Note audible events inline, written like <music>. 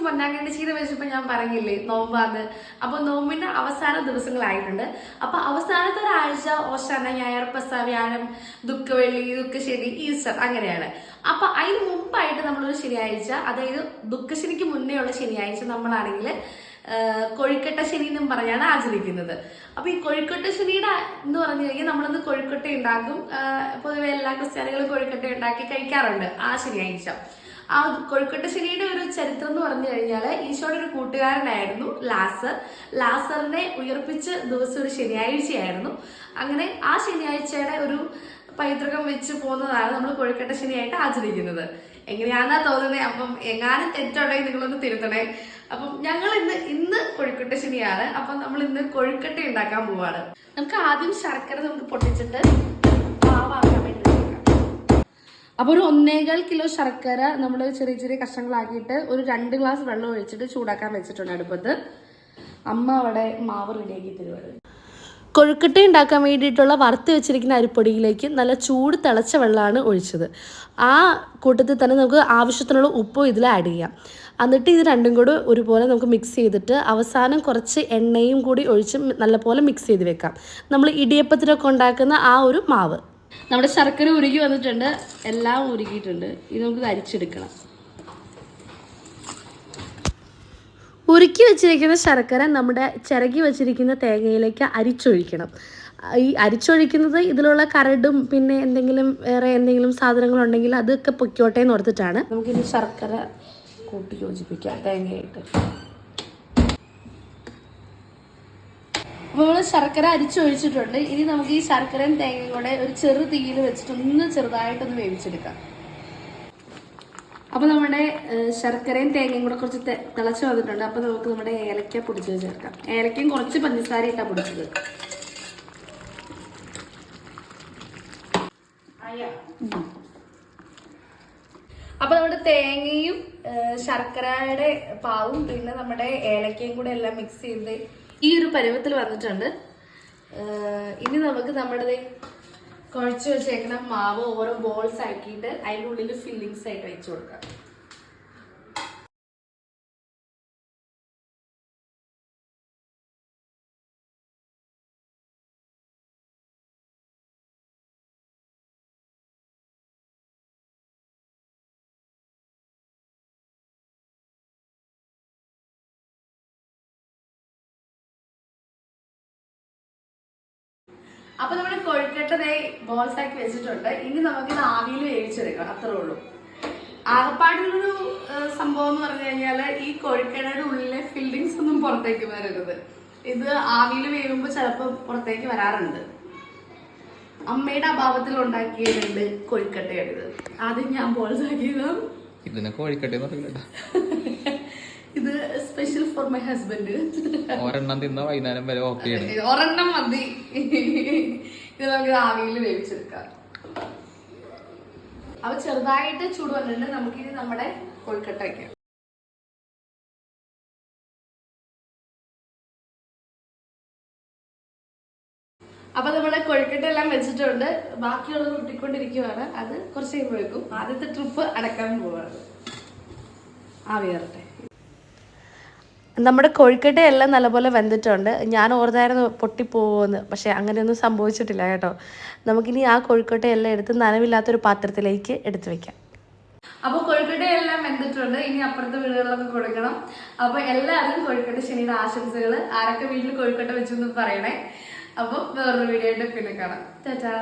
ദിവസം പൊന്നാങ്കണ്ണി ചീര വെച്ചപ്പോ ഞാൻ പറഞ്ഞില്ലേ നോമ്പാന്ന്. അപ്പൊ നോമ്പിന്റെ അവസാന ദിവസങ്ങളായിട്ടുണ്ട്. അപ്പൊ അവസാനത്തെ ഒരാഴ്ച ഓശാന ഞായർ പ്രസ വ്യാഴം ദുഃഖവെള്ളി ദുഃഖശനി ഈസ്റ്റർ അങ്ങനെയാണ്. അപ്പൊ അതിന് മുമ്പായിട്ട് നമ്മളൊരു ശനിയാഴ്ച അതായത് ദുഃഖശനിക്ക് മുന്നേ ഉള്ള ശനിയാഴ്ച നമ്മളാണെങ്കിൽ കോഴിക്കട്ട ശനി എന്നും പറഞ്ഞാണ് ആചരിക്കുന്നത്. അപ്പൊ ഈ കോഴിക്കട്ട ശനിയുടെ എന്ന് പറഞ്ഞു കഴിഞ്ഞാൽ നമ്മളന്ന് കോഴിക്കട്ട ഉണ്ടാക്കും. പൊതുവെ എല്ലാ ക്രിസ്ത്യാനികളും കോഴിക്കട്ട ഉണ്ടാക്കി കഴിക്കാറുണ്ട് ആ ശനിയാഴ്ച. ആ കൊഴുക്കട്ട ശനിയുടെ ഒരു ചരിത്രം എന്ന് പറഞ്ഞു കഴിഞ്ഞാൽ ഈശോയുടെ ഒരു കൂട്ടുകാരനായിരുന്നു ലാസർ. ലാസറിനെ ഉയർപ്പിച്ച ദിവസം ഒരു ശനിയാഴ്ചയായിരുന്നു. അങ്ങനെ ആ ശനിയാഴ്ചയുടെ ഒരു പൈതൃകം വെച്ച് പോകുന്നതാണ് നമ്മൾ കൊഴുക്കട്ട ശനിയായിട്ട് ആചരിക്കുന്നത്. എങ്ങനെയാണെന്നാ തോന്നുന്നത് അപ്പം എങ്ങാനും തെറ്റുണ്ടെങ്കിൽ നിങ്ങളൊന്ന് തിരുത്തണേ. അപ്പം ഞങ്ങൾ ഇന്ന് ഇന്ന് കൊഴുക്കട്ട ശനിയാണ് അപ്പം നമ്മൾ ഇന്ന് കൊഴുക്കട്ട ഉണ്ടാക്കാൻ പോവാണ്. നമുക്ക് ആദ്യം ശർക്കര നമുക്ക് പൊട്ടിച്ചിട്ട്. അപ്പൊ ഒരു ഒന്നേകാൽ കിലോ ശർക്കര നമ്മൾ ചെറിയ ചെറിയ കഷ്ണങ്ങളാക്കിയിട്ട് ഒരു രണ്ട് ഗ്ലാസ് വെള്ളം ഒഴിച്ചിട്ട് ചൂടാക്കാൻ വെച്ചിട്ടുണ്ട് അടുപ്പത്ത്. അമ്മ അവിടെ മാവ് റെഡിയാക്കി തരുവാണ് കൊഴുക്കട്ട ഉണ്ടാക്കാൻ വേണ്ടിയിട്ടുള്ള വറുത്ത് വെച്ചിരിക്കുന്ന അരിപ്പൊടിയിലേക്ക് നല്ല ചൂട് തിളച്ച വെള്ളമാണ് ഒഴിച്ചത്. ആ കൂട്ടത്തിൽ തന്നെ നമുക്ക് ആവശ്യത്തിനുള്ള ഉപ്പും ഇതിൽ ആഡ് ചെയ്യാം. എന്നിട്ട് ഇത് രണ്ടും കൂടി ഒരുപോലെ നമുക്ക് മിക്സ് ചെയ്തിട്ട് അവസാനം കുറച്ച് എണ്ണയും കൂടി ഒഴിച്ച് നല്ലപോലെ മിക്സ് ചെയ്ത് വെക്കാം. നമ്മൾ ഇടിയപ്പത്തിനൊക്കെ ഉണ്ടാക്കുന്ന ആ ഒരു മാവ്. നമ്മുടെ ശർക്കര ഉരുകി വന്നിട്ടുണ്ട്. എല്ലാം ഉരുകിയിട്ടുണ്ട്. ഇത് നമുക്ക് അരിച്ചെടുക്കണം. ഉരുക്കി വെച്ചിരിക്കുന്ന ശർക്കര നമ്മുടെ ചിരകി വെച്ചിരിക്കുന്ന തേങ്ങയിലേക്ക് അരിച്ചൊഴിക്കണം. ഈ അരിച്ചൊഴിക്കുന്നത് ഇതിലുള്ള കരടും പിന്നെ എന്തെങ്കിലും വേറെ എന്തെങ്കിലും സാധനങ്ങളുണ്ടെങ്കിൽ അതൊക്കെ പൊയ്ക്കോട്ടെ എന്ന് ഓർത്തിട്ടാണ്. നമുക്കിനി ശർക്കര കൂട്ടി യോജിപ്പിക്കാം തേങ്ങയായിട്ട്. അപ്പോൾ നമ്മൾ ശർക്കര അരിച്ചൊഴിച്ചിട്ടുണ്ട് ഇനി നമുക്ക് ഈ ശർക്കരയും തേങ്ങയും കൂടെ ഒരു ചെറു തീയിൽ വെച്ചിട്ട് ഒന്ന് ചെറുതായിട്ടൊന്ന് വേവിച്ചെടുക്കാം. അപ്പോൾ നമ്മുടെ ശർക്കരയും തേങ്ങയും കൂടെ കുറച്ച് തിളച്ച് വന്നിട്ടുണ്ട്. അപ്പൊ നമുക്ക് നമ്മുടെ ഏലക്ക പൊടിച്ചത് ചേർക്കാം ഏലക്കയും കുറച്ച് പഞ്ചസാര ഇട്ടാ പൊടിച്ചത്. അപ്പൊ നമ്മുടെ തേങ്ങയും ശർക്കരയുടെ പാവും പിന്നെ നമ്മുടെ ഏലക്കയും കൂടെ എല്ലാം മിക്സ് ചെയ്ത് ഈ ഒരു പരുവത്തിൽ വന്നിട്ടുണ്ട്. ഇനി നമുക്ക് നമ്മുടെ കുഴച്ച് വെച്ചേക്കുന്ന മാവ് ഓരോ ബോൾസ് ആക്കിയിട്ട് അതിന്റെ ഉള്ളിൽ ഫില്ലിങ്സ് ആയിട്ട് വെച്ച് കൊടുക്കാം. അപ്പൊ നമ്മൾ കൊഴുക്കട്ടതായി ബോൾസ് ആക്കി വെച്ചിട്ടുണ്ട്. ഇനി നമുക്ക് ആവിയിൽ വേവിച്ചെടുക്കണം അത്രേ ഉള്ളൂ. ആകപ്പാടുള്ളൊരു സംഭവം എന്ന് പറഞ്ഞു കഴിഞ്ഞാൽ ഈ കൊഴുക്കടയുടെ ഉള്ളിലെ ഫില്ലിങ്സ് ഒന്നും പുറത്തേക്ക് വരരുത്. ഇത് ആവിയിൽ വേവുമ്പോൾ ചിലപ്പോൾ പുറത്തേക്ക് വരാറുണ്ട്. അമ്മയുടെ അഭാവത്തിൽ ഉണ്ടാക്കിയതുണ്ട് കൊഴുക്കട്ടയാണിത്. ആദ്യം ഞാൻ ബോൾസ് ആക്കിയതാണ് ഇതിനെ കോഴിക്കട്ടെ എന്ന് സ്പെഷ്യൽ ഫോർ മൈ ഹസ്ബൻഡ് ഒരെണ്ണം തിന്ന വൈകുന്നേരം വരെ ഓക്കെ <laughs> ഒരെണ്ണം മതി. ഇത് നമുക്ക് ആവിയിൽ വേവിച്ചെടുക്കാം. അപ്പൊ ചെറുതായിട്ട് ചൂട് വന്നിട്ടുണ്ട്. നമുക്കിനി നമ്മുടെ കൊൽക്കട്ട വയ്ക്കാം അപ്പൊ നമ്മുടെ കൊഴുക്കട്ട എല്ലാം വെച്ചിട്ടുണ്ട്. ബാക്കിയുള്ളത് കുട്ടിക്കൊണ്ടിരിക്കുവാണ്. അത് കുറച്ച് കഴിയുമ്പോഴേക്കും ആദ്യത്തെ ട്രിപ്പ് അടക്കാൻ പോവാണ്. കയറട്ടെ നമ്മുടെ കോഴിക്കട്ട എല്ലാം നല്ലപോലെ വെന്തിട്ടുണ്ട്. ഞാൻ ഓർത്തായിരുന്നു പൊട്ടിപ്പോകുമെന്ന് പക്ഷേ അങ്ങനെയൊന്നും സംഭവിച്ചിട്ടില്ല കേട്ടോ. നമുക്കിനി ആ കൊഴുക്കട്ട എല്ലാം എടുത്ത് നനവില്ലാത്തൊരു പാത്രത്തിലേക്ക് എടുത്തു വെക്കാം. അപ്പോൾ കൊഴുക്കട്ട എല്ലാം വെന്തിട്ടുണ്ട്. ഇനി അപ്പുറത്തെ വീടുകളിലൊക്കെ കൊടുക്കണം. അപ്പോൾ എല്ലാവരും കോഴിക്കട്ട ശനിയുടെ ആശംസകൾ ആരൊക്കെ വീട്ടിൽ കൊഴുക്കട്ട വെച്ചു എന്ന് പറയണേ. അപ്പോൾ വേറൊരു വീഡിയോ ആയിട്ട് പിന്നെ കാണാം. ടാറ്റാ.